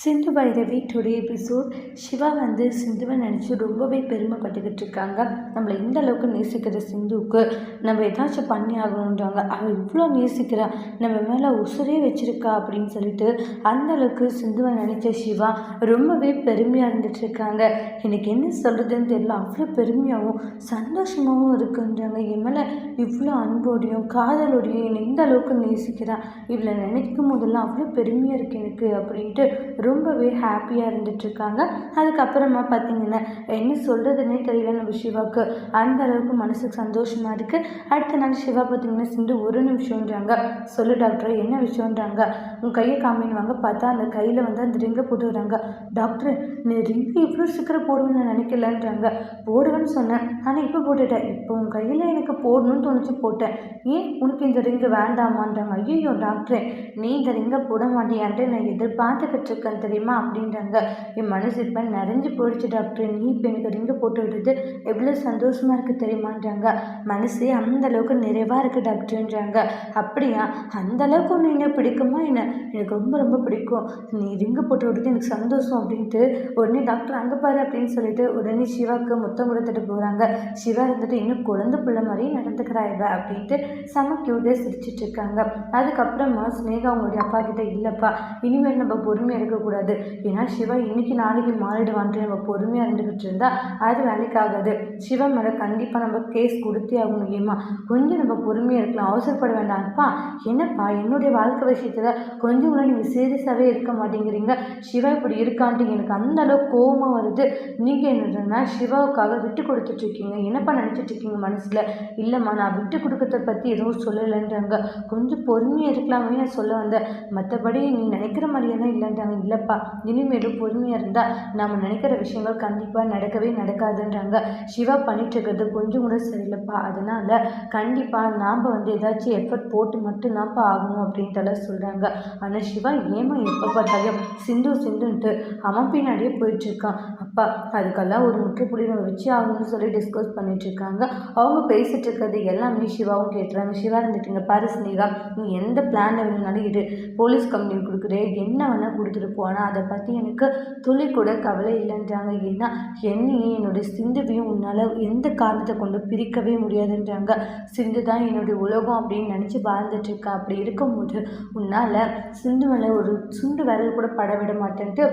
Sindhu Bhairavi today episode. Siva வந்து சிந்துவை நினச்சி ரொம்பவே பெருமைப்பட்டுக்கிட்டு இருக்காங்க. நம்மளை இந்த அளவுக்கு நேசிக்கிற சிந்துவுக்கு நம்ம ஏதாச்சும் பண்ணி ஆகணுன்றாங்க அவள் இவ்வளோ நேசிக்கிறா. நம்ம மேலே உசுரே வச்சுருக்கா அப்படின்னு சொல்லிட்டு அந்த அளவுக்கு சிந்துவை நினச்ச சிவா ரொம்பவே பெருமையாக இருந்துட்டு இருக்காங்க. எனக்கு என்ன சொல்கிறதுன்னு தெரியல. அவ்வளோ பெருமையாகவும் சந்தோஷமாகவும் இருக்குன்றாங்க. என் மேலே இவ்வளோ அன்போடையும் காதலோடையும் என்னை இந்த அளவுக்கு நேசிக்கிறா. இவளை நினைக்கும் போதெல்லாம் அவ்வளோ பெருமையாக இருக்குது எனக்கு அப்படின்ட்டு ரொம்பவே ஹாப்பியாக இருந்துட்டுருக்காங்க. அதுக்கப்புறமா பார்த்தீங்கன்னா என்ன சொல்கிறதுனே தெரியல நம்ம சிவாவுக்கு. அந்த அளவுக்கு மனசுக்கு சந்தோஷமாக இருக்குது அடுத்த நாள் சிவா பார்த்தீங்கன்னா சிந்து ஒரு நிமிஷம்ன்றாங்க. சொல்லு டாக்டர் என்ன விஷயம்ன்றாங்க. உன் கையை காமின்வாங்க பார்த்தா அந்த கையில் வந்து அந்த ரிங்கை போட்டு வராங்க. டாக்டர் நீ ரிங்கு இவ்வளோ சீக்கிரம் போடுவேன்னு நான் நினைக்கலன்றாங்க. போடுவேன்னு சொன்னேன். ஆனால் இப்போ போட்டுட்டேன். இப்போ உன் கையில் எனக்கு போடணும்னு தோணுச்சு போட்டேன். ஏன் உனக்கு இந்த ரிங்கு வேண்டாமான்றாங்க? ஐயோ டாக்டரே நீ இந்த ரிங்கை போட மாட்டியான்ட்டு நான் எதிர்பார்த்துக்கிட்டு இருக்கேன். தெரியுமா? அப்படின்றாங்க. என் மனசு இப்போ நிறைஞ்சு போயிடுச்சு டாக்டர் நீ இப்போ எனக்கு ரிங்கை போட்டு விடுறது எவ்வளோ சந்தோஷமாக இருக்குது தெரியுமான்றாங்க. மனசே அந்த அளவுக்கு நிறைவாக இருக்குது டாக்டர்ன்றாங்க அப்படியா? அந்த அளவுக்கு ஒன்று என்ன பிடிக்குமா என்ன? எனக்கு ரொம்ப ரொம்ப பிடிக்கும். நீ ரிங்கு போட்டு விடுறது எனக்கு சந்தோஷம் அப்படின்ட்டு உடனே டாக்டர் அங்கே பாரு அப்படின்னு சொல்லிட்டு உடனே சிவாவுக்கு முத்தம் கொடுத்துட்டு போகிறாங்க சிவா இருந்துட்டு இன்னும் குழந்தை பிள்ளை மாதிரி நடந்துக்கிறா இவ அப்படின்ட்டு செம க்யூட்டாக சிரிச்சிட்டு இருக்காங்க. அதுக்கப்புறமா ஸ்னேகா அவங்களுடைய அப்பா கிட்ட இல்லைப்பா இனிமேல் நம்ம பொறுமையாக இருக்கக்கூடாது. ஏன்னா சிவா இன்னைக்கு நாளைக்கு மாறிடுவான்ட்டு நம்ம பொறுமையாக இருந்துக்கிட்டு இருந்தால் அது வேலைக்கு ஆகாது சிவா மேலே கண்டிப்பாக நம்ம கேஸ் கொடுத்தே ஆகணும் ஏமா கொஞ்சம் நம்ம பொறுமையாக இருக்கலாம் அவசரப்பட வேண்டாம்ப்பா என்னப்பா? என்னுடைய வாழ்க்கை விஷயத்தில் கொஞ்சம் கூட நீங்கள் சீரியஸாகவே இருக்க மாட்டேங்கிறீங்க. சிவா இப்படி இருக்கான்ட்டு எனக்கு அந்த அளவுக்கு கோபமாக வருது. நீங்கள் என்னன்னா சிவாவுக்காக விட்டு கொடுத்துட்ருக்கீங்க என்னப்பா நினச்சிட்டு இருக்கீங்க மனசில்? இல்லைம்மா நான் விட்டு கொடுக்கறத பற்றி எதுவும் சொல்லலைன்றாங்க. கொஞ்சம் பொறுமையாக இருக்கலாமே நான் சொல்ல வந்தேன். மற்றபடி நீ நினைக்கிற மாதிரியெல்லாம் இல்லைன்றாங்க. இல்லை இல்லைப்பா இனிமேலும் பொறுமையாக இருந்தால் நம்ம நினைக்கிற விஷயங்கள் கண்டிப்பாக நடக்கவே நடக்காதுன்றாங்க. சிவா பண்ணிட்டு இருக்கிறது கொஞ்சம் கூட சரியில்லைப்பா. அதனால் கண்டிப்பாக நாம் வந்து ஏதாச்சும் எஃபர்ட் போட்டு மட்டும்தான்ப்பா ஆகணும் அப்படின்ட்டுலாம் சொல்கிறாங்க ஆனால் சிவா ஏமா எப்போ பார்த்தாலும் சிந்து சிந்துன்ட்டு அவன் பின்னாடியே போயிட்டுருக்கான். அப்பா அதுக்கெல்லாம் ஒரு முக்கிய புள்ளி நம்ம வச்சு ஆகணும்னு சொல்லி டிஸ்கஸ் பண்ணிட்டு இருக்காங்க அவங்க பேசிகிட்டு இருக்கிறது எல்லாமே சிவாவும் கேட்டுறாங்க. சிவா இருந்துட்டுங்க பாரு ஸ்னேகா நீ எந்த பிளானை வேணும்னாலும் இரு. போலீஸ் கம்ப்ளைண்ட் கொடுக்குறேன் என்ன வேணால் கொடுத்துட்டு போனால் அதை பற்றி எனக்கு துளி கூட கவலை இல்லைன்றாங்க. ஏன்னா என்னையும் என்னுடைய சிந்துவையும் உன்னால் எந்த காரணத்தை கொண்டு பிரிக்கவே முடியாதுன்றாங்க. சிந்து தான் என்னுடைய உலகம் அப்படின்னு நினச்சி வாழ்ந்துட்டுருக்கா அப்படி இருக்கும்போது உன்னால் சிந்து மேலே ஒரு சுண்டு விரல் கூட பட விட மாட்டேன்ட்டு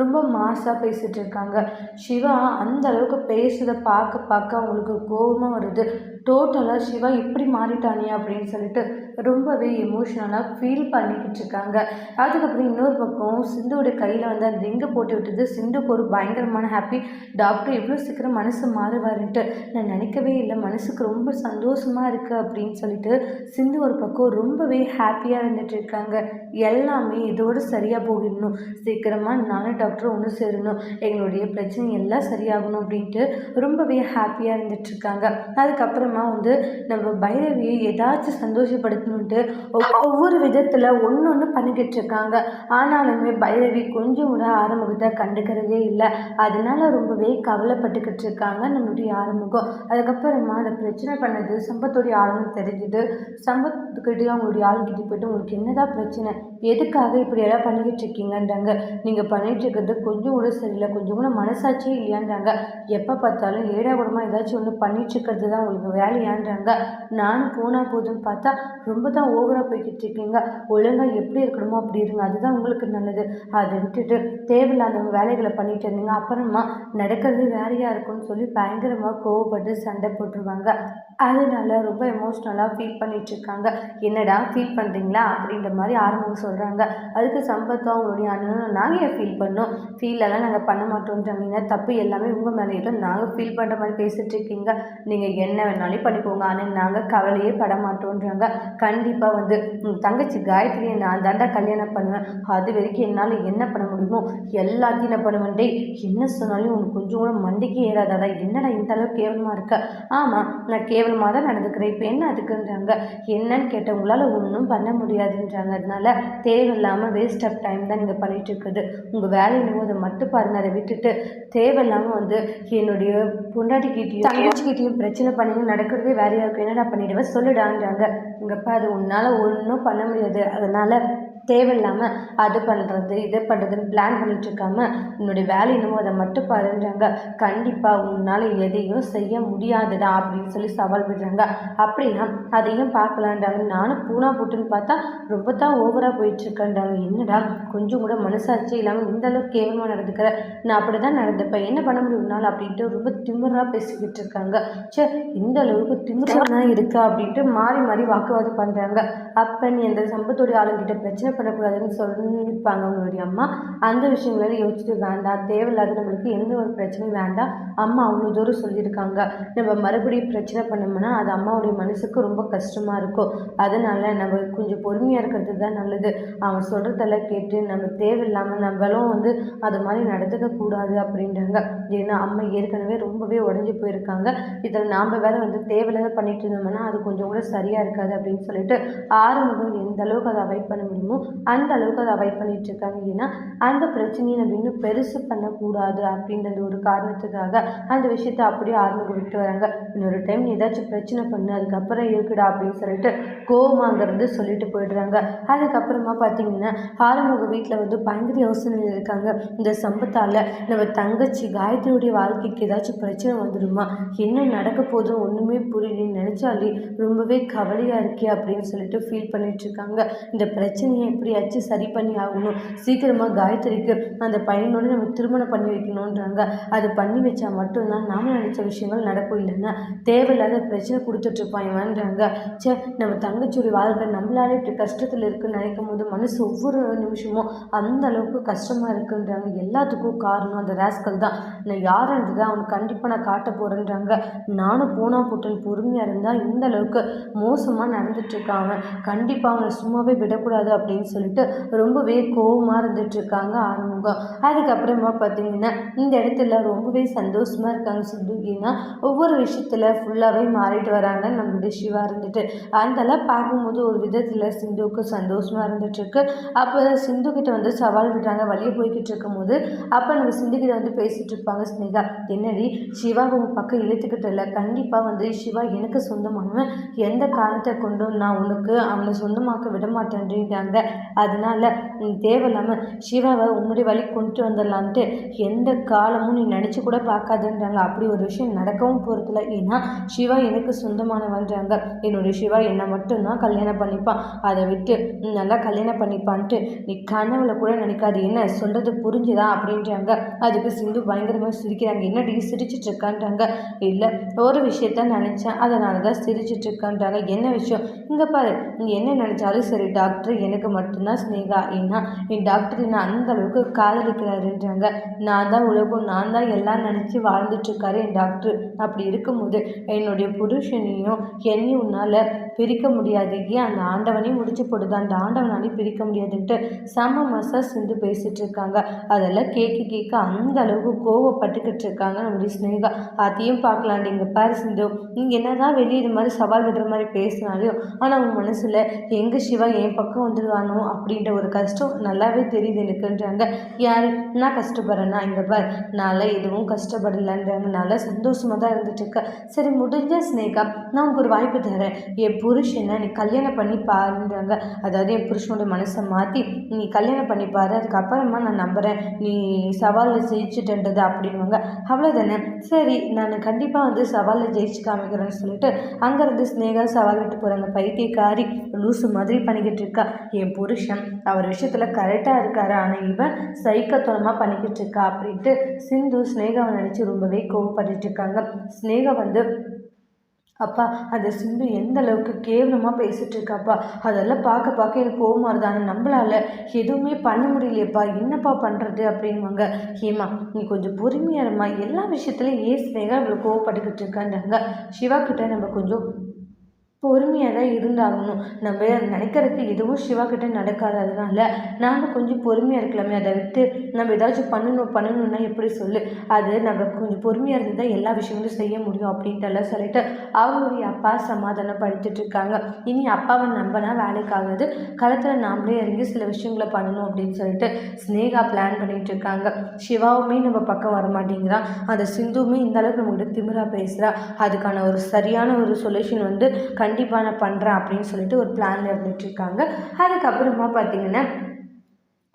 ரொம்ப மாஸாக பேசிகிட்டு இருக்காங்க சிவா அந்த அளவுக்கு பேசுகிறத பார்க்க பார்க்க அவங்களுக்கு கோபமாக வருது. டோட்டலாக சிவா இப்படி மாறிட்டானே அப்படின்னு சொல்லிட்டு ரொம்பவே எமோஷ்னலாக ஃபீல் பண்ணிக்கிட்டு இருக்காங்க. அதுக்கப்புறம் இன்னொரு பக்கம் சிந்துவோட கையில் வந்து அந்த ரிங்கை போட்டு விட்டது. சிந்துக்கு ஒரு பயங்கரமான ஹாப்பி டாக்டர் எவ்வளோ சீக்கிரம் மனசு மாறுவாருன்ட்டு நான் நினைக்கவே இல்லை. மனசுக்கு ரொம்ப சந்தோஷமாக இருக்குது அப்படின்னு சொல்லிட்டு சிந்து ஒரு பக்கம் ரொம்பவே ஹாப்பியாக இருந்துட்டு இருக்காங்க. எல்லாமே இதோடு சரியாக போகிடணும் சீக்கிரமாக நானும் டாக்டரும் ஒன்று சேரணும். எங்களுடைய பிரச்சனை எல்லாம் சரியாகணும் அப்படின்ட்டு ரொம்பவே ஹாப்பியாக இருந்துட்டுருக்காங்க. அதுக்கப்புறமா வந்து நம்ம பைரவியை ஏதாச்சும் சந்தோஷப்படுத்தணுன்ட்டு ஒவ்வொரு விதத்தில் ஒன்று ஒன்று பண்ணிக்கிட்டு இருக்காங்க. ஆனாலுமே பைரவி கொஞ்சம் கூட ஆரம்பத்தை கண்டுக்கிறதே இல்லை. அதனால் ரொம்பவே கவலைப்பட்டுக்கிட்டு இருக்காங்க நம்மளுடைய ஆரம்பம் அதுக்கப்புறமா அந்த பிரச்சனை பண்ணது சம்பத்துடைய ஆளுங்க தெரிஞ்சுட்டு சம்பத்துக்கிட்டே அவங்களுடைய ஆளுங்கிட்ட போயிட்டு உங்களுக்கு என்னதான் பிரச்சனை? எதுக்காக இப்படி எல்லாம் பண்ணிக்கிட்டு இருக்கீங்கன்றாங்க. நீங்கள் பண்ணிட்டு இருக்கிறது. கொஞ்சம் கூட சரியில்லை. கொஞ்சம் கூட மனசாட்சியே இல்லையான்றாங்க. எப்போ பார்த்தாலும் ஏடா கூடமாக ஏதாச்சும் ஒன்று பண்ணிட்டு இருக்கிறது தான் உங்களுக்கு வேலையான்றாங்க. நான் போனால் போதும் பார்த்தா ரொம்ப தான் ஓவராக போய்கிட்டு இருக்கீங்க. ஒழுங்காக எப்படி இருக்கணுமோ அப்படி இருங்க. அதுதான் உங்களுக்கு நல்லது. அதை விட்டுட்டு தேவையில்லாத வேலைகளை பண்ணிட்டு இருந்தீங்க. அப்புறமா நடக்கிறது வேறையாக இருக்கும்னு சொல்லி பயங்கரமாக கோவப்பட்டு சண்டை போட்டுருவாங்க. அதனால ரொம்ப எமோஷ்னலாக ஃபீல் பண்ணிட்டு இருக்காங்க. என்னடா ஃபீல் பண்ணுறீங்களா அப்படின்ற மாதிரி ஆரம்பம் சொல்கிறாங்க அதுக்கு சம்பத்தும் அவங்களுடைய அண்ணனும் நாங்கள் ஏன் ஃபீல் பண்ணோம்? ஃபீலெல்லாம் நாங்கள் பண்ண மாட்டோன்றாங்க தப்பு எல்லாமே உங்கள் மேலே இல்லை நாங்கள் ஃபீல் பண்ணுற மாதிரி பேசிகிட்டு இருக்கீங்க. நீங்கள் என்ன வேணாலும் பண்ணிக்கோங்க. ஆனால் நாங்கள் கவலையே பட மாட்டோன்றாங்க. கண்டிப்பாக வந்து தங்கச்சி காயத்ரியை நான் தாண்டா கல்யாணம் பண்ணுவேன். அது வரைக்கும் என்னால் என்ன பண்ண முடியுமோ எல்லாத்தையும் நான் பண்ணுவேன். டேய் என்ன சொன்னாலும் உனக்கு கொஞ்சம் கூட மண்டிக்கு ஏறாதாடா. என்னடா இந்த அளவுக்கு கேவலமாக இருக்க? ஆமாம் நான் கேவலமாக தான் நடந்துக்கிறேன். இப்போ என்ன அதுக்குன்றாங்க. என்னன்னு கேட்டவங்களால் ஒன்றும் பண்ண முடியாதுன்றாங்க. அதனால தேவையில்லாமல் வேஸ்ட் ஆஃப் டைம் தான் நீங்கள் பண்ணிகிட்டு இருக்குது. உங்கள் வேலை என்னவோ அதை மட்டும் பாருங்கள் அதை விட்டுட்டு தேவையில்லாமல் வந்து என்னுடைய பொண்டாட்டிக்கிட்டேயும் தங்கச்சிக்கிட்டேயும் பிரச்சனை பண்ணி நடக்கிறதே வேறையாக இருக்கும். என்னடா பண்ணிடுவேன் சொல்லுடான்றாங்க. இங்கப்பா அது உன்னால் ஒன்றும் பண்ண முடியாது. அதனால் தேவையில்லாமல் அது பண்ணுறது இது பண்ணுறதுன்னு பிளான் பண்ணிட்டு இருக்காம உன்னுடைய வேலை என்னமோ அதை மட்டும் பாருன்றாங்க. கண்டிப்பாக உன்னால் எதையும் செய்ய முடியாதுடா அப்படின்னு சொல்லி சவால் விடுறாங்க. அப்படியா அதையும் பார்க்கலான்றாங்க. நானும் பூனா போட்டுன்னு பார்த்தா ரொம்ப தான் ஓவராக போயிட்டுருக்கேன்றாங்க என்னடா கொஞ்சம் கூட மனசாட்சி இல்லாமல் இந்த அளவுக்கு கேவலமாக நடந்துக்கிற? நான் அப்படி தான் நடந்துப்பேன். என்ன பண்ண முடியும் உன்னால் அப்படின்ட்டு ரொம்ப திமிராக பேசிக்கிட்டு இருக்காங்க. சே இந்த அளவுக்கு திமிராக தான் இருக்கா அப்படின்ட்டு மாறி மாறி வாக்குவாதம் பண்ணுறாங்க அப்போ நீ அந்த சம்பத்தோடைய ஆளுங்கிட்ட பிரச்சனை பண்ணக்கூடாதுன்னு சொல்லியிருப்பாங்க அவங்களுடைய அம்மா. அந்த விஷயங்களெல்லாம் யோசிச்சுட்டு வேண்டாம். தேவையில்லாத நம்மளுக்கு எந்த ஒரு பிரச்சனையும் வேண்டாம். அம்மா அவ்வளோ தூரம் சொல்லியிருக்காங்க. நம்ம மறுபடியும் பிரச்சனை பண்ணோம்னா அது அம்மாவுடைய மனசுக்கு ரொம்ப கஷ்டமாக இருக்கும். அதனால் நம்ம கொஞ்சம் பொறுமையாக இருக்கிறது தான் நல்லது. அவன் சொல்கிறதெல்லாம் கேட்டு நம்ம தேவையில்லாமல் நம்மளும் வந்து அது மாதிரி நடந்துக்கக்கூடாது அப்படின்றாங்க. ஏன்னா அம்மா ஏற்கனவே ரொம்பவே உடஞ்சி போயிருக்காங்க. இதில் நாம் வேலை வந்து தேவையில்லாத பண்ணிட்டு இருந்தோம்னா அது கொஞ்சம் கூட சரியாக இருக்காது அப்படின்னு சொல்லிட்டு ஆறுமுகம் எந்த அளவுக்கு அதை அவாய்ட் பண்ண முடியுமோ அந்த அளவுக்கு அதை அவாய்ட் பண்ணிட்டு இருக்காங்க. ஏன்னா அந்த பிரச்சனையை நம்ம இன்னும் பெருசு பண்ணக்கூடாது அப்படின்றது ஒரு காரணத்துக்காக அந்த விஷயத்த அப்படியே ஆரம்பிக்க விட்டு வராங்க. இன்னொரு டைம் நீ ஏதாச்சும் பிரச்சனை பண்ணு அதுக்கப்புறம் இருக்குடா அப்படின்னு சொல்லிட்டு கோவமாங்கிறது சொல்லிட்டு போயிடுறாங்க. அதுக்கப்புறமா பார்த்தீங்கன்னா ஆறுமுக வீட்டில் வந்து பயங்கர யோசனையில் இருக்காங்க. இந்த சம்பத்தால் நம்ம தங்கச்சி காயத்ரியுடைய வாழ்க்கைக்கு ஏதாச்சும் பிரச்சனை வந்துடுமா என்ன நடக்க போதும் ஒன்றுமே புரியலன்னு நினச்சாலே ரொம்பவே கவலையாக இருக்கே அப்படின்னு சொல்லிட்டு ஃபீல் பண்ணிட்டு இருக்காங்க. இந்த பிரச்சனையை எப்படியாச்சும் சரி பண்ணி ஆகணும். சீக்கிரமாக காயத்ரிக்கு அந்த பையனோட நம்ம திருமணம் பண்ணி வைக்கணுன்றாங்க அது பண்ணி வச்சா மட்டும்தான் நாம நினச்ச விஷயங்கள் நடக்கும் இல்லைன்னா தேவையில்லாத பிரச்சனை கொடுத்துட்ருப்பான் இவன்றாங்க. சே நம்ம தங்கச்சியோட வாழ்க்கை நம்மளால இப்படி கஷ்டத்தில் இருக்குன்னு நினைக்கும் போது மனசு ஒவ்வொரு நிமிஷமும் அந்த அளவுக்கு கஷ்டமாக இருக்குன்றாங்க. எல்லாத்துக்கும் காரணம் அந்த ராஸ்கல் தான். நான் யாருன்றது அவனுக்கு கண்டிப்பாக நான் காட்ட போகிறேன்றாங்க நானும் போனா போட்டுன்னு பொறுமையாக இருந்தால் இந்த அளவுக்கு மோசமாக நடந்துட்டுருக்கான் அவன். கண்டிப்பாக அவனை சும்மாவே விடக்கூடாது அப்படின்னு சொல்லிட்டு ரொம்பவே கோவமாக இருந்துட்டுருக்காங்க ஆறுமுகம். அதுக்கப்புறமா பார்த்தீங்கன்னா இந்த இடத்துல ரொம்பவே சந்தோஷமாக இருக்காங்க சித்து ஒவ்வொரு விஷயத்தில் ஃபுல்லாகவே மாறிட்டு வராங்க நம்மளுடைய சிவா இருந்துட்டு. அதெல்லாம் பார்க்கும்போது ஒரு விதத்தில் சிந்துவுக்கு சந்தோஷமாக இருந்துட்டுருக்கு. அப்போ சிந்து கிட்ட வந்து சவால் விடுறாங்க வழியே போய்கிட்டு இருக்கும்போது. அப்போ நம்ம சிந்து கிட்ட வந்து பேசிகிட்டு இருப்பாங்க ஸ்னேகா என்னடி? சிவா உங்கள் பக்கம் இழுத்துக்கிட்டு இல்லை. கண்டிப்பாக வந்து சிவா எனக்கு சொந்தமானவன். எந்த காரணத்தை கொண்டும் நான் உனக்கு அவனை சொந்தமாக்க விட மாட்டேன்றாங்க. அதனால நீ தேவையில்லாமல் சிவாவை உன்னுடைய வழி கொண்டு வந்துடலான்ட்டு எந்த காலமும் நீ நினச்சி கூட பார்க்காதுன்றாங்க. அப்படி ஒரு விஷயம் நடக்கவும் போகிறதில்ல ஏன்னா சிவா எனக்கு சொந்தமானவன்றாங்க. என்னுடைய சிவா என்னை மட்டும்தான் கல்யாணம் பண்ணிப்பான் அதை விட்டு நல்லா கல்யாணம் பண்ணிப்பான்ட்டு நீ கனவுல கூட நினைக்காது. என்ன சொல்கிறது புரிஞ்சுதா? அப்படின்றாங்க. அதுக்கு சிந்து பயங்கரமாக சிரிக்கிறாங்க. என்னடி சிரிச்சிட்டு இருக்கான்றாங்க. இல்லை ஒரு விஷயத்த நினச்சேன். அதனால தான் சிரிச்சிட்டு இருக்கான்றாங்க. என்ன விஷயம்? இங்கே பாரு நீ என்ன நினச்சாலும் சரி டாக்டர் எனக்கு மட்டும்தான் ஸ்னேகா ஏன்னா என் டாக்டர் என்ன அந்த அளவுக்கு காதலிக்கிறாருன்றாங்க. நான் தான் உலகம் நான் தான் எல்லாம் நினச்சி வாழ்ந்துட்டுருக்காரு என் டாக்டர் அப்படி இருக்கும்போது என்னுடைய புருஷனையும் என்னையும் உன்னால் பிரிக்க முடியாது. ஏன்? அந்த ஆண்டவனையும் முடிச்சு போடுது அந்த ஆண்டவனாலையும் பிரிக்க முடியாதுன்ட்டு செம மசா சிந்து பேசிகிட்டு இருக்காங்க. அதெல்லாம் கேட்க கேட்க அந்த அளவுக்கு கோவப்பட்டுக்கிட்டு இருக்காங்க நம்முடைய ஸ்னேகா அதையும் பார்க்கலாம். நீங்கள் பாரு சிந்து நீங்கள் என்னதான் வெளியே இது மாதிரி சவால் விடுற மாதிரி பேசினாலையும் ஆனால் உங்கள் மனசில் எங்கள் சிவா என் பக்கம் வந்துடுவாங்க பண்ணணும் அப்படின்ற ஒரு கஷ்டம் நல்லாவே தெரியுது எனக்குன்றாங்க. யார்? நான் கஷ்டப்படுறேன்னா இங்கே பார் நான்லாம் எதுவும் கஷ்டப்படலைன்றாங்க நல்லா சந்தோஷமாக தான் இருந்துட்டுருக்கேன். சரி முடிஞ்ச ஸ்னேகா நான் உங்களுக்கு ஒரு வாய்ப்பு தரேன். என் புருஷனை நீ கல்யாணம் பண்ணி பாருன்றாங்க. அதாவது என் புருஷனோட மனசை மாற்றி நீ கல்யாணம் பண்ணி பாரு. அதுக்கப்புறமா நான் நம்புகிறேன் நீ சவாலில் ஜெயிச்சுட்டுன்றது அப்படின்வாங்க அவ்வளோதானே சரி நான் கண்டிப்பாக வந்து சவாலில் ஜெயிச்சு காமிக்கிறேன்னு சொல்லிட்டு அங்கேருந்து ஸ்னேகா சவால் விட்டு போகிறாங்க பைத்தியக்காரி லூசு மாதிரி பண்ணிக்கிட்டு இருக்கா. என் புருஷன். அவர் விஷயத்தில் கரெக்டாக இருக்காரு. ஆனால் இவன் சைக்கத்தனமாக பண்ணிக்கிட்டு இருக்கா அப்படின்ட்டு சிந்து ஸ்னேகாவை நினச்சி ரொம்பவே கோவப்பட்டுட்டு இருக்காங்க. ஸ்னேகா வந்து அப்பா அந்த சிந்து எந்த அளவுக்கு கேவலமாக பேசிகிட்டு இருக்காப்பா? அதெல்லாம் பார்க்க பார்க்க எனக்கு கோவமாக இருந்தா ஆனால் எதுவுமே பண்ண முடியலையப்பா. என்னப்பா பண்ணுறது அப்படின்வாங்க ஹேமா நீ கொஞ்சம் பொறுமையாக இருமா எல்லா விஷயத்துலையும் ஏன் ஸ்னேகா இவ்வளோ கோவப்பட்டுக்கிட்டு இருக்கான்றாங்க? சிவா கிட்ட நம்ம கொஞ்சம் பொறுமையாக தான் இருந்தாகணும். நம்ம நினைக்கிறதுக்கு எதுவும் சிவா கிட்ட நடக்காது அதனால கொஞ்சம் பொறுமையாக இருக்கலாமே. அதை விட்டு நம்ம ஏதாச்சும் பண்ணணும் பண்ணணும்னா எப்படி சொல்லு? அது நம்ம கொஞ்சம் பொறுமையாக இருந்து தான் எல்லா விஷயங்களும் செய்ய முடியும் அப்படின்ட்டுலாம் சொல்லிட்டு அவங்களுடைய அப்பா சமாதானப்படுத்திட்டு இருக்காங்க. இனி அப்பாவை நம்பினா வேலைக்காகாது களத்தில் நாமளே இறங்கி சில விஷயங்களை பண்ணணும் அப்படின்னு சொல்லிட்டு ஸ்னேகா பிளான் பண்ணிட்டு இருக்காங்க. சிவாவுமே நம்ம பக்கம் வர மாட்டேங்கிறான் அந்த சிந்துவுமே இந்த அளவுக்கு நம்மகிட்ட திமிரா பேசுகிறா அதுக்கான ஒரு சரியான ஒரு சொல்யூஷன் வந்து கண்டிப்பாக கண்டிப்பாக நான் பண்ணுறேன் அப்படின்னு சொல்லிட்டு ஒரு பிளானில் இருந்துகிட்ருக்காங்க அதுக்கப்புறமா பார்த்தீங்கன்னா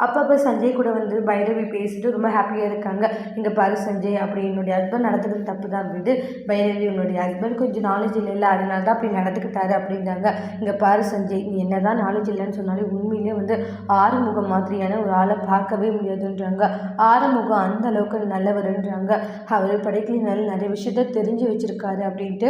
அப்பப்போ சஞ்சய் கூட வந்து பைரவி பேசிட்டு ரொம்ப ஹாப்பியாக இருக்காங்க. இங்கே பாரு சஞ்சய் அப்படி என்னுடைய ஹஸ்பண்ட் நடத்துக்கிறது தப்பு தான் அப்படின்ட்டு பைரவி உன்னுடைய ஹஸ்பண்ட் கொஞ்சம் நாலேஜ் இல்லை அதனால தான் அப்படி நடந்துக்கிட்டாரு அப்படின்றாங்க. இங்கே பாரு சஞ்சய் நீ என்ன தான் நாலேஜ் இல்லைன்னு சொன்னாலே உண்மையிலே வந்து ஆறுமுகம் மாதிரியான ஒரு ஆளை பார்க்கவே முடியாதுன்றாங்க. ஆறுமுகம் அந்த அளவுக்கு நல்லவருன்றாங்க. அவர் படைக்கலினால நிறைய விஷயத்த தெரிஞ்சு வச்சுருக்காரு அப்படின்ட்டு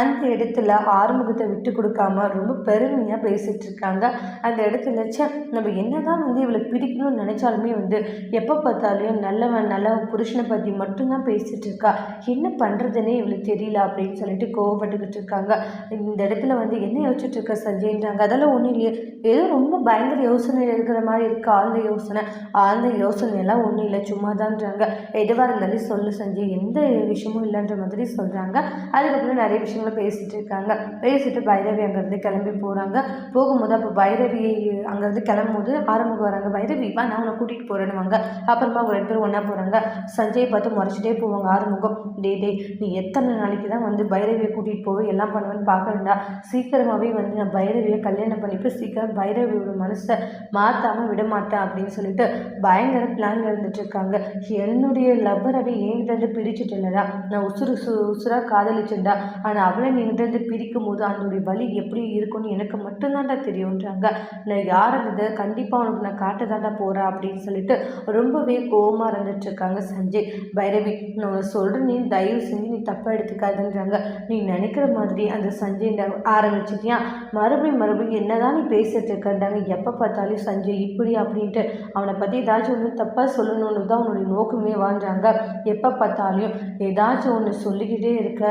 அந்த இடத்துல ஆறுமுகத்தை விட்டு கொடுக்காம ரொம்ப பெருமையாக பேசிகிட்டு இருக்காங்க. அந்த இடத்துல சே நம்ம என்ன தான் வந்து இவளுக்கு பிரிக்கணும்னு நினச்சாலுமே வந்து எப்போ பார்த்தாலும் நல்லவன் நல்லவன் புருஷனை பற்றி மட்டும்தான் பேசிகிட்டு இருக்கா. என்ன பண்ணுறதுனே இவளுக்கு தெரியல அப்படின்னு சொல்லிட்டு கோவப்பட்டுக்கிட்டு இருக்காங்க. இந்த இடத்துல வந்து என்ன யோசிச்சுட்டு இருக்க சஞ்சய்ன்றாங்க. அதெல்லாம் ஒன்றும் இல்லையே. ஏதோ ரொம்ப பயங்கர யோசனை இருக்கிற மாதிரி இருக்குது ஆழ்ந்த யோசனை. ஆழ்ந்த யோசனையெல்லாம் ஒன்றும் இல்லை சும்மா தான்றாங்க எதுவாக இருந்தாலும் சொல்லு சஞ்சய். எந்த விஷயமும் இல்லைன்ற மாதிரி சொல்கிறாங்க அதுக்கப்புறம் நிறைய விஷயங்களை பேசிகிட்டு இருக்காங்க. பேசிட்டு பைரவி அங்கேருந்து கிளம்பி போகிறாங்க போகும்போது அப்போ பைரவி அங்கேருந்து கிளம்பும்போது ஆரம்பிக்கு வராங்க. பைரவி வா நான் உன்னை கூட்டிகிட்டு போகிறேன்னுவாங்க அப்புறமா அவங்க ரெண்டு பேரும் ஒன்றா போகிறாங்க சஞ்சயை பார்த்து முறைச்சிட்டே போவாங்க ஆறுமுகம். டே டே நீ எத்தனை நாளைக்கு தான் வந்து பைரவியை கூட்டிகிட்டு போய் எல்லாம் பண்ணுவேன்னு பார்க்குறேன்டா சீக்கிரமாகவே வந்து நான் பைரவியை கல்யாணம் பண்ணிட்டு சீக்கிரம் பைரவியோட மனசை மாற்றாமல் விட மாட்டேன் அப்படின்னு சொல்லிட்டு பயங்கர பிளான் இருந்துட்டுருக்காங்க என்னுடைய லவ்வரவை என்கிட்ட பிரிச்சுட்டு இல்லைடா நான் உசுறு உசு உசுராக காதலிச்சுண்டா ஆனால் அவளை நீங்கிட்ட பிரிக்கும் போது அதனுடைய வழி எப்படி இருக்கும்னு எனக்கு மட்டும்தான்டா தெரியுன்றாங்க நான் யார் இருந்தது கண்டிப்பாக உனக்கு நான் காட்ட தான் போகிறா அப்படின்னு சொல்லிட்டு ரொம்பவே கோபமாக இருந்துட்டுருக்காங்க சஞ்சய். பைரவி நான் சொல்கிறேன் நீ தயவு செஞ்சு நீ தப்பாக எடுத்துக்காதுன்றாங்க. நீ நினைக்கிற மாதிரி அந்த சஞ்சய் ஆரம்பிச்சிட்டியா? மறுபடியும் மறுபடியும் என்னதான் நீ பேசிட்டு இருக்கன்றாங்க. எப்போ பார்த்தாலும் சஞ்சய் இப்படி அப்படின்ட்டு அவனை பற்றி ஏதாச்சும் ஒன்று தப்பாக சொல்லணுன்னு தான் அவனுடைய நோக்கமே வாழ்றாங்க. எப்போ பார்த்தாலும் ஏதாச்சும் ஒன்று சொல்லிக்கிட்டே இருக்க.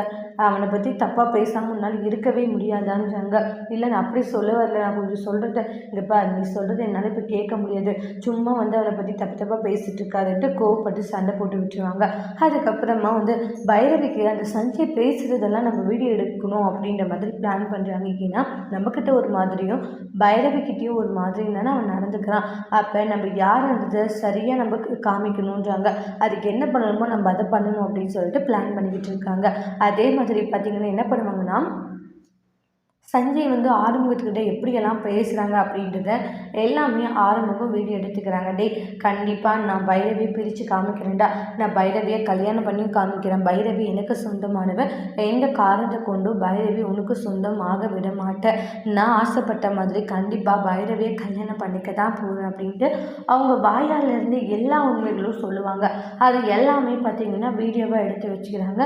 அவனை பற்றி தப்பாக பேசாமல் உன்னால் இருக்கவே முடியாதான்றாங்க இல்லை நான் அப்படி சொல்ல வரல. நான் கொஞ்சம் சொல்கிறத இங்கே நீ சொல்கிறது என்னால் இப்போ கேட்க முடியாது. சும்மா வந்து அவளை பற்றி தப்பு தப்பாக பேசிகிட்டு இருக்காருன்ட்டு கோவப்பட்டு சண்டை போட்டு விட்டுருவாங்க. அதுக்கப்புறமா வந்து பைரவிக்கு அந்த சஞ்சய் பேசுகிறதெல்லாம் நம்ம வீடியோ எடுக்கணும் அப்படின்ற மாதிரி பிளான் பண்ணுறாங்க ஏன்னா நம்மக்கிட்ட ஒரு மாதிரியும் பைரவிக்கிட்டேயும் ஒரு மாதிரியும் தானே அவன் நடந்துக்கிறான். அப்போ நம்ம யாருன்றதை சரியாக நம்ம காமிக்கணுன்றாங்க அதுக்கு என்ன பண்ணணுமோ நம்ம அதை பண்ணணும் அப்படின்னு சொல்லிட்டு பிளான் பண்ணிக்கிட்டு இருக்காங்க. அதே மாதிரி பார்த்திங்கன்னா என்ன பண்ணுவாங்கன்னா சஞ்சய் வந்து ஆறுமுகத்துக்கிட்ட எப்படியெல்லாம் பேசுகிறாங்க அப்படின்றத எல்லாமே ஆறுமுகம் வீடியோ எடுத்துக்கிறாங்க. டே கண்டிப்பாக நான் பைரவியை பிரித்து காமிக்கிறேன்டா. நான் பைரவியை கல்யாணம் பண்ணி காமிக்கிறேன். பைரவி எனக்கு சொந்தமானவன் எந்த காரணத்தை கொண்டும் பைரவி உனக்கு சொந்தமாக விட மாட்டேன். நான் ஆசைப்பட்ட மாதிரி கண்டிப்பாக பைரவியை கல்யாணம் பண்ணிக்க தான் போகிறேன் அப்படின்ட்டு அவங்க வாயாலேருந்து எல்லா உண்மைகளும் சொல்லுவாங்க. அது எல்லாமே பார்த்திங்கன்னா வீடியோவாக எடுத்து வச்சுக்கிறாங்க.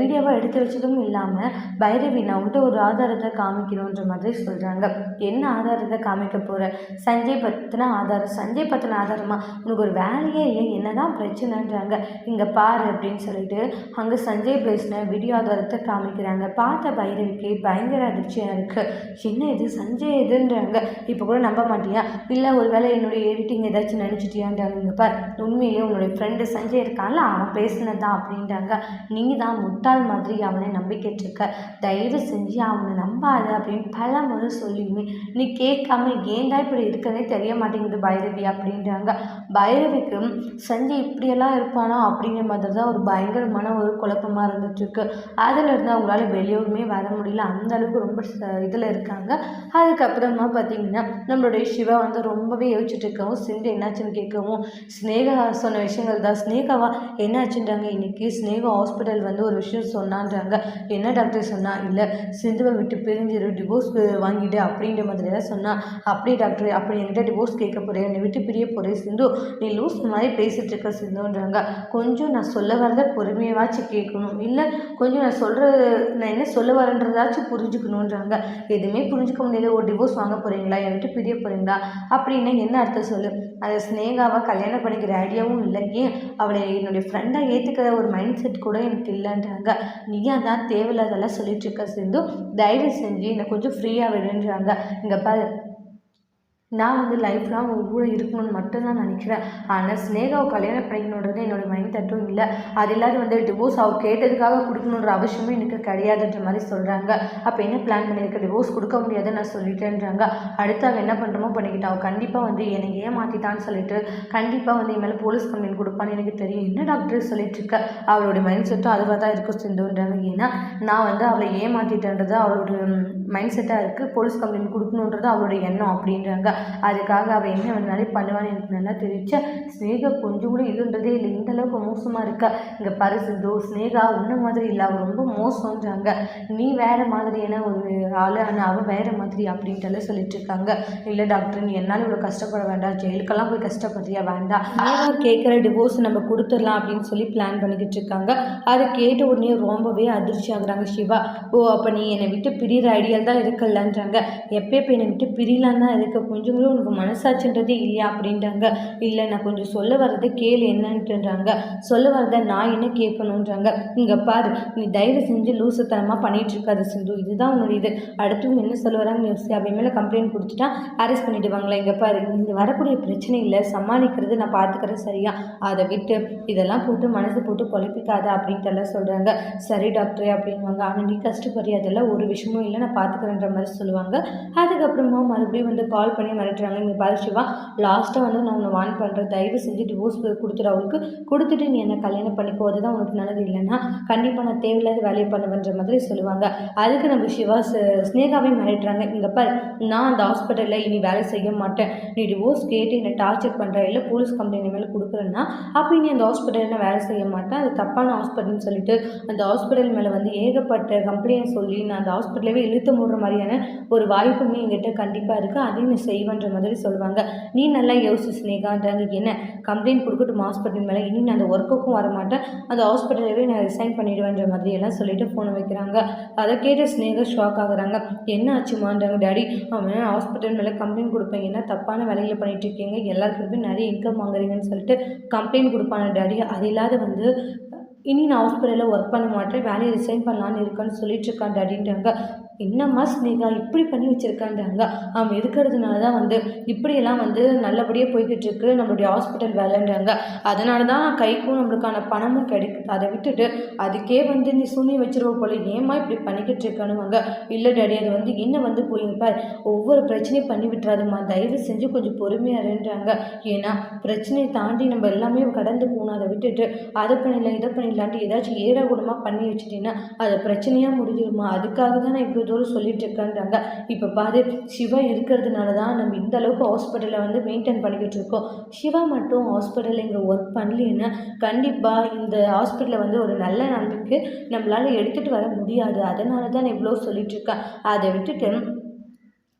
வீடியோவாக எடுத்து வச்சதும் இல்லாமல் பைரவி நான் உங்கள்கிட்ட ஒரு ஆதாரத்தை காமி காமிக்கணுன்ற மாதிரி சொல்கிறாங்க என்ன ஆதாரத்தை காமிக்க போகிற சஞ்சய் பற்றின ஆதாரம் சஞ்சய் பற்றின ஆதாரமா? உனக்கு ஒரு வேலையே இல்லை என்ன தான் பிரச்சனைன்றாங்க. இங்கே பாரு அப்படின்னு சொல்லிட்டு அங்கே சஞ்சய் பேசின வீடியோ ஆதாரத்தை காமிக்கிறாங்க. பார்த்த பைரவிக்கு பயங்கர அதிர்ச்சியாக இருக்குது என்ன இது? சஞ்சய் இதுன்றாங்க இப்போ கூட நம்ப மாட்டியா? இல்லை ஒரு வேளை என்னுடைய எடிட்டிங் ஏதாச்சும் நினச்சிட்டியான்றாங்க. இங்கே பார் உண்மையிலேயே உன்னுடைய ஃப்ரெண்டு சஞ்சய் இருக்கான்ல அவன் பேசினதான் அப்படின்றாங்க. நீ தான் முட்டாள் மாதிரி அவனை நம்பிக்கிட்டு இருக்க. தயவு செஞ்சு அவனை நம்ப நம்பாத அப்படின்னு பல முறை சொல்லியுமே. நீ கேட்காம ஏன்டா இப்படி இருக்கிறதே தெரிய மாட்டேங்குது பைரவி அப்படின்றாங்க. பைரவிக்கு சஞ்சய் இப்படியெல்லாம் இருப்பானா? அப்படிங்கிற மாதிரி தான் ஒரு பயங்கரமான ஒரு குழப்பமாக இருந்துட்டுருக்கு. அதில் இருந்து அவங்களால வெளியவுமே வர முடியல. அந்த அளவுக்கு ரொம்ப இதில் இருக்காங்க. அதுக்கப்புறமா பார்த்தீங்கன்னா நம்மளுடைய சிவா வந்து ரொம்பவே யோசிச்சுட்டு இருக்கவும் சிந்து என்னாச்சுன்னு கேட்கவும் ஸ்னேகா சொன்ன விஷயங்கள் தான். ஸ்னேகாவா என்னாச்சுன்றாங்க. இன்றைக்கி ஸ்னேகா ஹாஸ்பிட்டல் வந்து ஒரு விஷயம் சொன்னான்றாங்க. என்ன டாக்டர் சொன்னா? இல்லை சிந்துவை விட்டு பிரிஞ்சு தெரிஞ்சிரு டிவோர்ஸ் வாங்கிடு அப்படின்ற மாதிரி தான் சொன்னால் அப்படியே டாக்டர் அப்படி என்கிட்ட டிவோர்ஸ் கேட்க போகிறேன் என்னை விட்டு பிரிய போகிறேன் சிந்து? நீ லூஸ் மாதிரி பேசிகிட்டு இருக்க சிந்துன்றாங்க. கொஞ்சம் நான் சொல்ல வரத பொறுமையாச்சும் கேட்கணும். இல்லை கொஞ்சம் நான் சொல்கிற நான் என்ன சொல்ல வரேன்றதாச்சும் புரிஞ்சுக்கணுன்றாங்க எதுவுமே புரிஞ்சுக்க முடியாது ஒரு டிவோர்ஸ் வாங்க போகிறீங்களா என் விட்டு பிரிய போகிறீங்களா அப்படின்னா என்ன அர்த்தம் சொல்லு? அதை ஸ்னேகாவை கல்யாணம் பண்ணிக்கிற ஐடியாவும் இல்லை. ஏன்? அவளை என்னுடைய ஃப்ரெண்டாக ஏற்றுக்கிற ஒரு மைண்ட் செட் கூட எனக்கு இல்லைன்றாங்க. நீயா தான் தேவையில்லாதெல்லாம் சொல்லிட்டு இருக்க சிந்து. தயவு செஞ்சு என்னை கொஞ்சம் ஃப்ரீயாக விடுன்றாங்க. இங்கே பாரு நான் வந்து லைஃப் லாங் உங்கள் கூட இருக்கணும்னு மட்டும்தான் நினைக்கிறேன். ஆனால் ஸ்னேகாவை கல்யாணம் பண்ணிக்கணுன்றது என்னோடய மைண்ட் தட்டும் இல்லை. அது இல்லாத வந்து டிவோர்ஸ் அவள் கேட்டதுக்காக கொடுக்கணுன்ற அவசியமும் எனக்கு கிடையாதுன்ற மாதிரி சொல்கிறாங்க அப்போ என்ன பிளான் பண்ணியிருக்க? டிவோர்ஸ் கொடுக்க முடியாது நான் சொல்லிட்டேன்றாங்க. அடுத்து அவள் என்ன பண்ணுறமோ பண்ணிக்கிட்டா. அவள் கண்டிப்பாக வந்து என்னை ஏமாற்றிட்டான்னு சொல்லிட்டு கண்டிப்பாக வந்து என் மேலே போலீஸ் கம்ப்ளைண்ட் கொடுப்பான்னு எனக்கு தெரியும். என்ன டாக்டர் சொல்லிட்டு இருக்க? அவளுடைய மைண்ட் செட்டும் அதுவாக தான் இருக்கும் சிந்துன்றாங்க. ஏன்னா நான் வந்து அவளை ஏமாற்றிட்டேன்றது அவளோட மைண்ட் செட்டாக இருக்குது போலீஸ் கம்ப்ளைண்ட் கொடுக்கணுன்றது அவளோட எண்ணம் அப்படின்றாங்க. அதுக்காக அவள் என்ன வேணாலும் பண்ணுவான்னு எனக்கு நல்லா தெரிவிச்ச ஸ்னேகா கொஞ்சம் கூட இதுன்றதே இல்லை. இந்த அளவுக்கு மோசமாக இருக்கா? இங்கே பரிசு தோ ஸ்னேகா ஒன்றும் மாதிரி இல்லை. அவள் ரொம்ப மோசம்ன்றாங்க. நீ வேறு மாதிரியான ஒரு ஆள் ஆனால் அவள் வேறு மாதிரி அப்படின்ட்டு சொல்லிட்டு இருக்காங்க. இல்லை டாக்டர் நீ என்னால் இவ்வளோ கஷ்டப்பட வேண்டாம். ஜெயிலுக்கெல்லாம் போய் கஷ்டப்படுறியா? வேண்டாம். ஸ்னேகா கேட்குற டிவோர்ஸ் நம்ம கொடுத்துடலாம் அப்படின்னு சொல்லி பிளான் பண்ணிக்கிட்டு இருக்காங்க. அதை கேட்ட உடனே ரொம்பவே அதிர்ச்சி ஆகுறாங்க சிவா. ஓ அப்போ நீ என்னை விட்டு பிரிகிற ஐடியால் தான் இருக்கலன்றாங்க எப்போ எப்போ என்னை விட்டு பிரியலாம் தான் இருக்க. கொஞ்சம் கூட உனக்கு மனசாட்சின்றதே இல்லையா அப்படின்றாங்க. இல்லை நான் கொஞ்சம் சொல்ல வர்றதை கேளு என்னன்ட்டுன்றாங்க. சொல்ல வர்றதை நான் என்ன கேட்கணுன்றாங்க. இங்கே பாரு நீ தயவு செஞ்சு லூசுத்தனமாக பண்ணிட்டு இருக்காது சிந்து. இதுதான் உன்னோட இது. அடுத்தவங்க என்ன சொல்ல வராங்க நியூஸ் அப்படி மேலே கம்ப்ளைண்ட் கொடுத்துட்டா அரெஸ்ட் பண்ணிடுவாங்களா? இங்கே பாரு இந்த வரக்கூடிய பிரச்சனை இல்லை. சமாளிக்கிறது நான் பார்த்துக்கிறேன் சரியா? அதை விட்டு இதெல்லாம் போட்டு மனசு போட்டு குழப்பிக்காத அப்படின்ட்டு எல்லாம் சொல்கிறாங்க சரி டாக்டரே அப்படின்வாங்க ஆனால் நீ கஷ்டப்படுறிய? அதெல்லாம் ஒரு விஷயமும் இல்லை. நான் பார்த்துக்கிறேன்ற மாதிரி சொல்லுவாங்க. அதுக்கப்புறமா மறுபடியும் வந்து கால் பண்ணி மிரட்டுறாங்க. இங்கே பாரு சிவா லாஸ்ட்டாக வந்து நான் உன்னை வான் பண்ணுறேன் தயவு செஞ்சு டிவோர்ஸ் கொடுத்துரு அவளுக்கு கொடுத்துட்டு நீ என்ன கல்யாணம் பண்ணிக்கோ. அதுதான் உனக்கு நல்லது இல்லைன்னா கண்டிப்பாக நான் தேவையில்லாத வேலையை பண்ணுவேன்ற மாதிரி சொல்லுவாங்க. அதுக்கு நம்ம சிவா ஸ்னேகாவே மிரட்டுறாங்க. இங்கே பாரு நான் அந்த ஹாஸ்பிட்டலில் இனி வேலை செய்ய மாட்டேன். நீ டிவோர்ஸ் கேட்டு என்னை டார்ச்சர் பண்ணுற இல்லை போலீஸ் கம்ப்ளைண்ட் மேலே கொடுக்குறேன்னா அப்போ நீ அந்த ஹாஸ்பிட்டலில் வேலை செய்ய மாட்டேன். அது தப்பான ஹாஸ்பிட்டல்னு சொல்லிட்டு அந்த ஹாஸ்பிட்டல் மேலே வந்து ஏகப்பட்ட கம்ப்ளைண்ட் சொல்லி நான் அந்த ஹாஸ்பிட்டலவே இழுத்து மூடுற மாதிரியான ஒரு வாய்ப்புமே என்கிட்ட கண்டிப்பாக இருக்குது அதையும் நீ செய்வேன்ற மாதிரி சொல்லுவாங்க. நீ நல்லா யோசி ஸ்னேகான்றாங்க என்ன கம்ப்ளைண்ட் கொடுக்கட்டும் ஹாஸ்பிட்டல் மேலே இனி நான் அந்த ஒர்க்குக்கும் வர மாட்டேன் அந்த ஹாஸ்பிட்டலவே நான் ரிசைன் பண்ணிடுவேன்ற மாதிரி எல்லாம் சொல்லிட்டு ஃபோனை வைக்கிறாங்க. அதை கேட்டு ஸ்னேகா ஷாக் ஆகுறாங்க. என்ன ஆச்சுமான்றாங்க டேடி அவன் ஹாஸ்பிட்டல் மேலே கம்ப்ளைண்ட் கொடுப்பேன். என்ன தப்பான வேலைகளை பண்ணிட்டு இருக்கீங்க? எல்லாருக்குமே நிறைய இன்கம் வாங்குறீங்கன்னு சொல்லிட்டு கம்ப்ளைண்ட் கொடுப்பான டேடி அது இல்லாத வந்து இனி நான் ஹாஸ்பிட்டலில் ஒர்க் பண்ண மாட்டேன். வேலையை ரிசைன் பண்ணலான்னு இருக்கேன்னு சொல்லிட்டு இருக்கான் டேடின்றாங்க என்னம்மா ஸ்னேகா இப்படி பண்ணி வச்சுருக்கான்றாங்க? அவன் இருக்கிறதுனால தான் வந்து இப்படியெல்லாம் வந்து நல்லபடியாக போய்கிட்டு இருக்கு நம்மளுடைய ஹாஸ்பிட்டல் வேலைன்றாங்க. அதனால தான் கைக்கும் நம்மளுக்கான பணமும் கிடைக்குது. அதை விட்டுட்டு அதுக்கே வந்து நீ சுனி வச்சிருவ போல ஏமா இப்படி பண்ணிக்கிட்டு இருக்கானுவாங்க இல்லை டேடி அது வந்து என்ன வந்து போயிங்க ஒவ்வொரு பிரச்சனையும் பண்ணி விட்டுறாதுமா தயவு செஞ்சு கொஞ்சம் பொறுமையாக இருன்றாங்க. ஏன்னா பிரச்சனையை தாண்டி நம்ம எல்லாமே கடந்து போகணும். அதை விட்டுட்டு அதை பண்ணிடலாம் இதை பண்ணிடலான்ட்டு ஏதாச்சும் ஏடா கூடமாக பண்ணி வச்சுட்டீங்கன்னா அது பிரச்சனையாக முடிஞ்சிருமா? அதுக்காக தான் நான் இவ்வளோ தூரம் சொல்லிட்டு இருக்கேன்றாங்க இப்போ பாரு சிவா இருக்கிறதுனால தான் நம்ம இந்த அளவுக்கு ஹாஸ்பிட்டலில் வந்து மெயின்டைன் பண்ணிக்கிட்டு இருக்கோம் சிவா மட்டும் ஹாஸ்பிட்டலில் இங்கே ஒர்க் பண்ணலைன்னா கண்டிப்பாக இந்த ஹாஸ்பிட்டலில் வந்து ஒரு நல்ல நம்பிக்கை நம்மளால் எடுத்துகிட்டு வர முடியாது. அதனால தான் நான் இவ்வளோ சொல்லிட்டு இருக்கேன் அதை விட்டுட்டு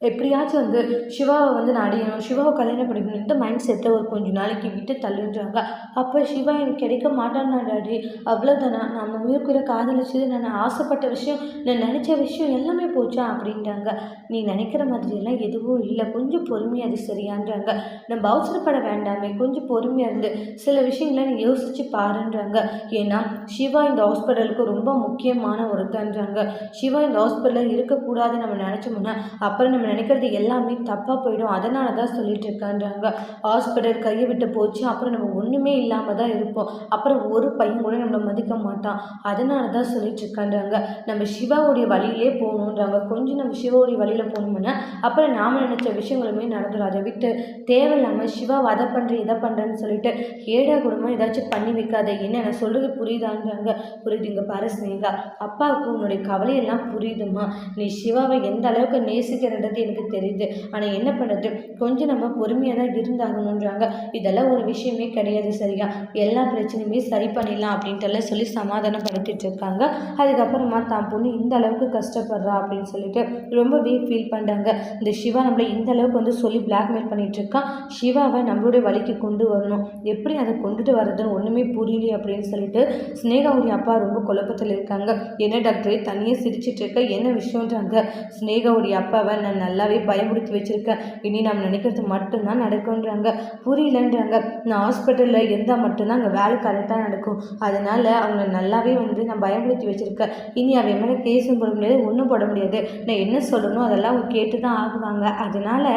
எப்படியாச்சும் வந்து சிவாவை வந்து நான் அடியணும் சிவாவை கல்யாணம் பண்ணிக்கணுன்ட்டு மைண்ட் செட்டை ஒரு கொஞ்சம் நாளைக்கு விட்டு தள்ளுன்றாங்க. அப்போ சிவா எனக்கு கிடைக்க மாட்டான்னா டாடி அவ்வளோதானா நம்ம உயிருக்குற காதலிச்சது நான் ஆசைப்பட்ட விஷயம் நான் நினச்ச விஷயம் எல்லாமே போச்சா அப்படின்றாங்க. நீ நினைக்கிற மாதிரியெல்லாம் எதுவும் இல்லை கொஞ்சம் பொறுமையாக அது சரியான்றாங்க. நம்ம அவசரப்பட வேண்டாமே கொஞ்சம் பொறுமையாக இருந்து சில விஷயங்களை நீ யோசித்து பாருன்றாங்க. ஏன்னா சிவா இந்த ஹாஸ்பிட்டலுக்கு ரொம்ப முக்கியமான ஒருத்தன்றாங்க. சிவா இந்த ஹாஸ்பிட்டலில் இருக்கக்கூடாதுன்னு நம்ம நினச்சோம்னா அப்புறம் நம்ம நினைக்கிறது எல்லாமே தப்பாக போயிடும். அதனால தான் சொல்லிட்டு இருக்கான்றாங்க ஹாஸ்பிட்டல் கையை விட்டு போச்சு. அப்புறம் நம்ம ஒன்றுமே இல்லாமல் தான் இருப்போம். அப்புறம் ஒரு பையன் கூட நம்மளை மதிக்க மாட்டான். அதனால தான் சொல்லிட்டு இருக்கான்றாங்க நம்ம சிவாவுடைய வழியிலே போகணுன்றாங்க கொஞ்சம் நம்ம சிவாவுடைய வழியில் போகணும்னா அப்புறம் நாம் நினச்ச விஷயங்களுமே நடந்துடும் அதை விட்டு தேவையில்லாமல் சிவா அதை பண்ணுறேன் இதை பண்ணுறேன்னு சொல்லிட்டு ஏடா குடும்பம் ஏதாச்சும் பண்ணி வைக்காத. என்ன நான் சொல்கிறது புரியுதான்றாங்க. புரியுதுங்க பாரு ஸ்னேகா அப்பாவுக்கு உன்னுடைய கவலையெல்லாம் புரியுதுமா நீ சிவாவை எந்த அளவுக்கு நேசிக்கிறன்றது எனக்கு தெரியுது ஆனால் என்ன பண்ணுறது கொஞ்சம் நம்ம பொறுமையாக தான் இருந்தாகணுன்றாங்க இதெல்லாம் ஒரு விஷயமே கிடையாது சரியா? எல்லா பிரச்சனையுமே சரி பண்ணிடலாம் அப்படின்ட்டுலாம் சொல்லி சமாதானப்படுத்திட்டு இருக்காங்க. அதுக்கப்புறமா தான் பொண்ணு இந்த அளவுக்கு கஷ்டப்படுறா அப்படின்னு சொல்லிட்டு ரொம்பவே ஃபீல் பண்ணுறாங்க இந்த சிவா நம்மளை இந்த அளவுக்கு வந்து சொல்லி பிளாக்மெயில் பண்ணிட்டு இருக்கான் சிவாவை நம்மளுடைய வழிக்கு கொண்டு வரணும். எப்படி அதை கொண்டுட்டு வர்றதுன்னு ஒன்றுமே புரியலையே அப்படின்னு சொல்லிட்டு ஸ்னேகாவுடைய அப்பா ரொம்ப குழப்பத்தில் இருக்காங்க. என்ன டாக்டரே தனியாக சிரிச்சிட்டு இருக்க என்ன விஷயன்றாங்க ஸ்னேகாவுடைய அப்பாவை நான் நல்லாவே பயமுறுத்தி வச்சுருக்கேன். இனி நாம் நினைக்கிறது மட்டும்தான் நடக்கும்ன்றாங்க. புரியலன்றாங்க. நான் ஹாஸ்பிட்டலில் இருந்தால் மட்டும்தான் அங்கே வேலை கரெக்டாக நடக்கும். அதனால் அவங்க நல்லாவே வந்து நான் பயமுறுத்தி வச்சுருக்கேன். இனி அவன் மேலே கேஸும் போட முடியாது ஒன்றும் போட முடியாது. நான் என்ன சொல்லணும் அதெல்லாம் அவங்க கேட்டு தான் ஆகுவாங்க. அதனால்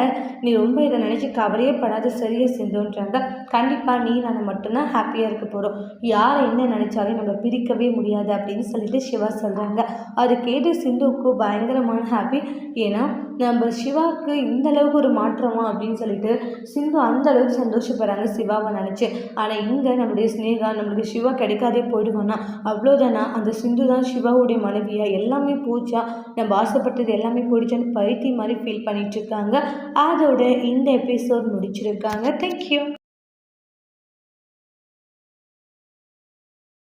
நீ ரொம்ப இதை நினச்சி கவலையே படாத சரியாக செஞ்சோன்றாங்க கண்டிப்பாக நீ நான் மட்டும்தான் ஹாப்பியாக இருக்க போகிறோம் யார் என்ன நினச்சாலும் நம்ம பிரிக்கவே முடியாது அப்படின்னு சொல்லிட்டு சிவா சொல்கிறாங்க அது கேட்டு சிந்துவுக்கு பயங்கரமான ஹாப்பி ஏன்னா நம்ம சிவாவுக்கு இந்த அளவுக்கு ஒரு மாற்றமா அப்படின்னு சொல்லிட்டு சிந்து அந்த அளவுக்கு சந்தோஷப்படுறாங்க சிவாவை நினச்சி. ஆனால் இங்கே நம்மளுடைய ஸ்னேகா நம்மளுக்கு சிவா கிடைக்காதே போயிடுவோன்னா அவ்வளோதானா அந்த சிந்து தான் சிவாவுடைய மனைவியாக எல்லாமே போச்சா? நம்ம ஆசைப்பட்டது எல்லாமே போயிடுச்சான்னு பைத்தி மாதிரி ஃபீல் பண்ணிகிட்ருக்காங்க இருக்காங்க. அதோட இந்த எபிசோட் முடிச்சிருக்காங்க. தேங்க்யூ